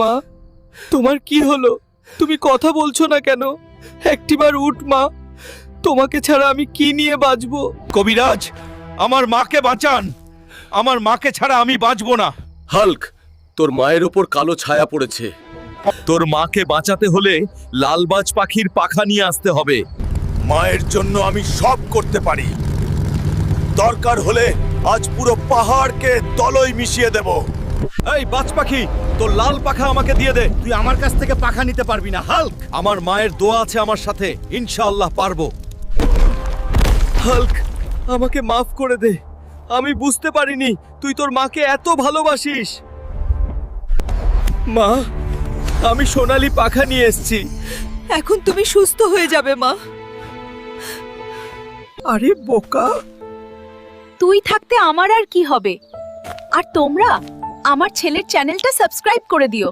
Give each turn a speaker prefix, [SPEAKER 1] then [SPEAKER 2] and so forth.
[SPEAKER 1] মা তোমার কি হলো? তুমি কথা বলছো না কেন? একটিবার উঠ মা। তোমাকে ছাড়া আমি কি নিয়ে বাঁচবো?
[SPEAKER 2] কবিরাজ আমার মাকে বাঁচান। আমার মাকে ছাড়া আমি বাঁচবো না।
[SPEAKER 3] হাল্ক তোর মায়ের ওপর কালো ছায়া পড়েছে।
[SPEAKER 2] তোর মাকে বাঁচাতে হলে লালবাজ পাখির পাখা নিয়ে আসতে হবে।
[SPEAKER 3] মায়ের জন্য আমি সব করতে পারি। দরকার হলে আজ পুরো পাহাড়কে তলই মিশিয়ে দেব।
[SPEAKER 2] এই বাজ পাখি তোর লাল পাখা আমাকে দিয়ে দে। তুই আমার কাছ থেকে পাখা নিতে পারবি না হাল্ক! আমার মায়ের দোয়া আছে আমার সাথে ইনশাআল্লাহ পারব।
[SPEAKER 1] হাল্ক আমাকে মাফ করে দে। আমি বুঝতে পারিনি তুই তোর মাকে এত ভালোবাসিস। মা আমি সোনালি পাখা নিয়ে এসেছি।
[SPEAKER 4] এখন তুমি সুস্থ হয়ে যাবে মা।
[SPEAKER 1] আরে বোকা!
[SPEAKER 5] তুই থাকতে আমার আর কি হবে? আর তোমরা? আমার ছেলের চ্যানেলটা সাবস্ক্রাইব করে দিও।